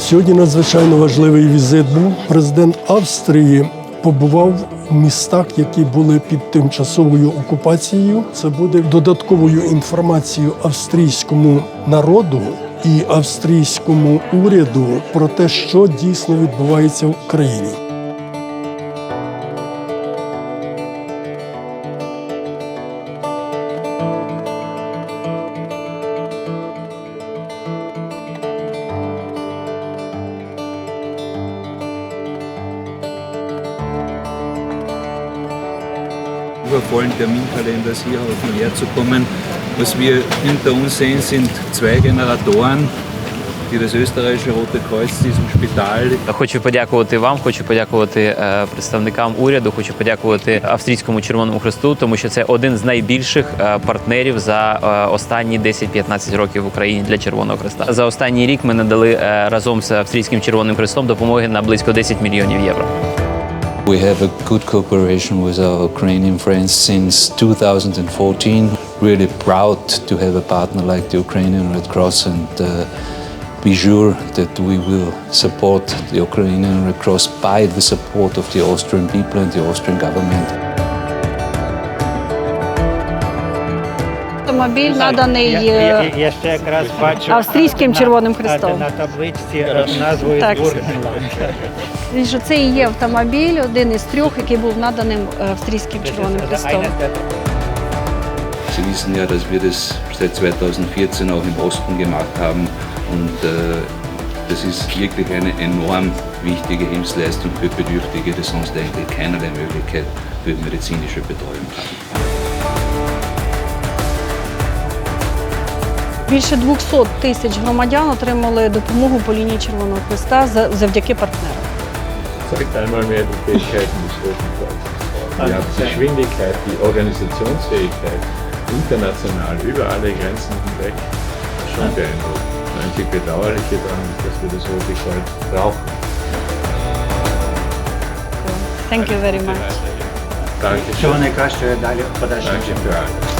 Сьогодні надзвичайно важливий візит був. Президент Австрії побував в містах, які були під тимчасовою окупацією. Це буде додатковою інформацією австрійському народу і австрійському уряду про те, що дійсно відбувається в країні. Übervollen Terminkalenders hier auf den Lehr zu kommen. Was wir hinter uns sehen, sind zwei Generatoren, die Хочу подякувати вам, хочу подякувати е, представникам уряду, хочу подякувати австрійському Червоному Хресту, тому що це один з найбільших е, партнерів за е, останні 10-15 років в Україні для Червоного Хреста. За останній рік ми надали разом з австрійським Червоним Хрестом допомоги на близько 10 мільйонів євро. We have a good cooperation with our Ukrainian friends since 2014. Really proud to have a partner like the Ukrainian Red Cross and uh, be sure that we will support the Ukrainian Red Cross by the support of the Austrian people and the Austrian government. Автомобіль наданий Я, е, я, я ще якраз бачу Австрійським на- Червоним на- Хрестом. На табличці е, назвою Так. Бургенланд. що це і є автомобіль, один із трьох, який був наданим е, австрійським Червоним Хрестом. Sie wissen ja, dass wir das seit 2014 auch im Osten gemacht haben und äh, das ist wirklich eine enorm wichtige Hilfsleistung für Bedürftige, die sonst eigentlich keinerlei Möglichkeit für medizinische Betreuung haben. Більше 200 тисяч громадян отримали допомогу по лінії Червоного Хреста за- завдяки партнерам. zeigt einmal mehr die Fähigkeiten des Roten Kreuzes. Die hat Geschwindigkeit, die Organisationsfähigkeit, international, über alle Grenzen hinweg, schon beeindruckend. Das einzig Bedauerliche daran ist, dass wir das Rote Kreuz brauchen. Thank you very much. Danke. Всього найкращого далі в подальшому. Danke für alles.